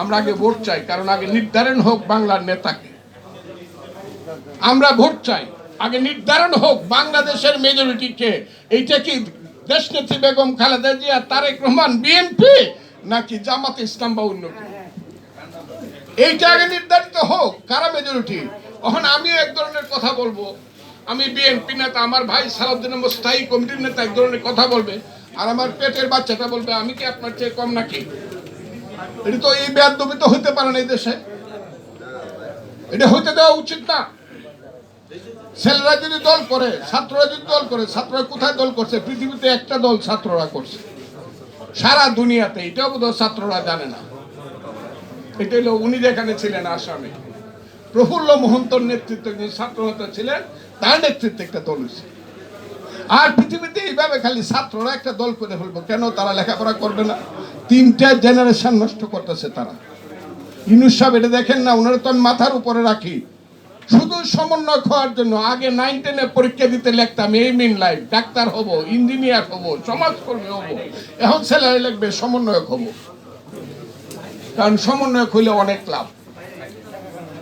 আমরা আগে ভোট চাই, কারণ আগে নির্ধারণ হোক বাংলার নেতাকে। আমরা ভোট চাই, আগে নির্ধারণ হোক বাংলাদেশের মেজরিটিকে এইটা কি দেশ দেশনেত্রী বেগম খালেদা জিয়া, তারেক রহমান বিএনপি নাকি জামাত ইসলাম বা অন্য এইটা আগে নির্ধারিত হোক, কারা মেজরিটি এখন আমিও এক ধরনের কথা বলব। আমি বিএনপি নেতা, আমার ভাই সালাউদ্দিন স্থায়ী কমিটির নেতা, এক ধরনের কথা বলবে। আর আমার পেটের বাচ্চাটা বলবে, আমি কি আপনার চেয়ে কম নাকি? এটা তো এই বেয়াদবি তো হইতে পারে না এই দেশে। এটা হইতে দেওয়া উচিত না। ছেলেরা যদি দল করে, ছাত্ররা যদি দল করে, ছাত্ররা কোথায় দল করছে? পৃথিবীতে একটা দল ছাত্ররা করছে। সারা দুনিয়াতে এটাও বোধহয় ছাত্ররা জানে না। এটা হলো উনি যেখানে ছিলেন আসামে। প্রফুল্ল মহন্তর নেতৃত্বে ছাত্র ছিলেন, তার নেতৃত্বে একটা দল হয়েছে। আর পৃথিবীতে এইভাবে খালি ছাত্ররা একটা দল করে ফেলব। কেন তারা লেখাপড়া করবে না? তিনটা জেনারেশন নষ্ট করতেছে তারা। ইনুস সাহেব এটা দেখেন না, ওনারা তো আমি মাথার উপরে রাখি। শুধু সমন্বয় হওয়ার জন্য আগে নাইন টেনে পরীক্ষা দিতে লিখতাম, এই মিন লাইফ ডাক্তার হব ইঞ্জিনিয়ার হব, সমাজকর্মী হব, এখন ছেলেরা লিখবে সমন্বয়ক হব। কারণ সমন্বয়ক হইলে অনেক লাভ।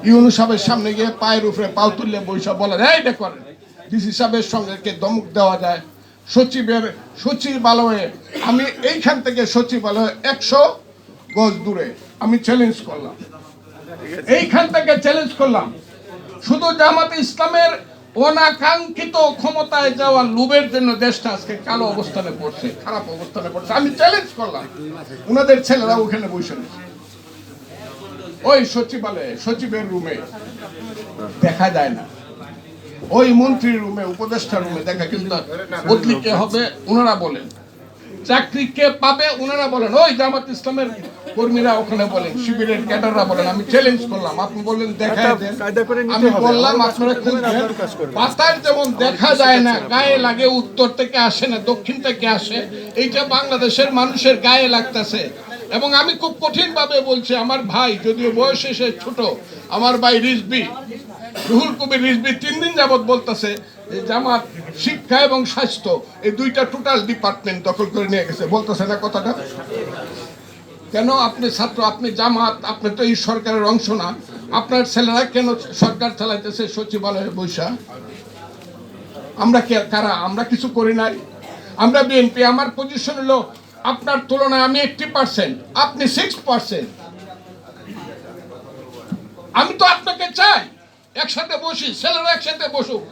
ইউনু সাহেবের সামনে গিয়ে পায়ের উপরে পাও তুললে বৈশাখ বলেন এই করেন ডিসি সাহেবের সঙ্গে দমক দেওয়া যায়। সচিবের, সচিবালয়ে, আমি এইখান থেকে সচিবালয়ে একশো গজ দূরে আমি চ্যালেঞ্জ করলাম। এইখান থেকে চ্যালেঞ্জ করলাম। শুধু জামাতে ইসলামের অনাকাঙ্ক্ষিত ক্ষমতায় যাওয়া লোভের জন্য দেশটা আজকে কালো অবস্থানে পড়ছে, খারাপ অবস্থানে পড়ছে। আমি চ্যালেঞ্জ করলাম। ওনাদের ছেলেরা ওখানে বসে ওই সচিবালয়ে, সচিবের রুমে দেখা যায় না। ওই মন্ত্রীর রুমে উপদেষ্টা রুমে দেখা কিন্তু বদলি কে হবে ওনারা বলেন। চাকরি কে পাবে ওনারা বলেন ওই জামাত ইসলামের কর্মীরা ওখানে বলেন শিবিরের ক্যাডাররা বলেন আমি চ্যালেঞ্জ করলাম আপনি বললেন দেখা আমি বললাম আপনারা। পাতায় যেমন দেখা যায় না গায়ে লাগে উত্তর থেকে আসে না দক্ষিণ থেকে আসে এইটা বাংলাদেশের মানুষের গায়ে লাগতেছে। এবং আমি খুব কঠিন ভাবে বলছি আমার ভাই যদিও বয়স এসে ছোট আমার ভাই রিজবি রুহুল কবির রিজবি তিন দিন যাবত বলতেছে জামাত, শিক্ষা এবং স্বাস্থ্য, এই দুইটা টোটাল ডিপার্টমেন্ট দখল করে নিয়ে গেছে। বলতেছে না কথাটা? কেন আপনি ছাত্র, আপনি জামাত, আপনি তো এই সরকারের অংশ না। আপনার ছেলেরা কেন সরকার চালাইতেছে? সচিবালয়ে বৈশা। আমরা কে, কারা? আমরা কিছু করি নাই। আমরা বিএনপি, আমার পজিশন হলো আপনার তুলনায় আমি এইটটি পার্সেন্ট আপনি সিক্স পার্সেন্ট আমি তো আপনাকে চাই। একসাথে বসি ছেলেরা একসাথে বসুক।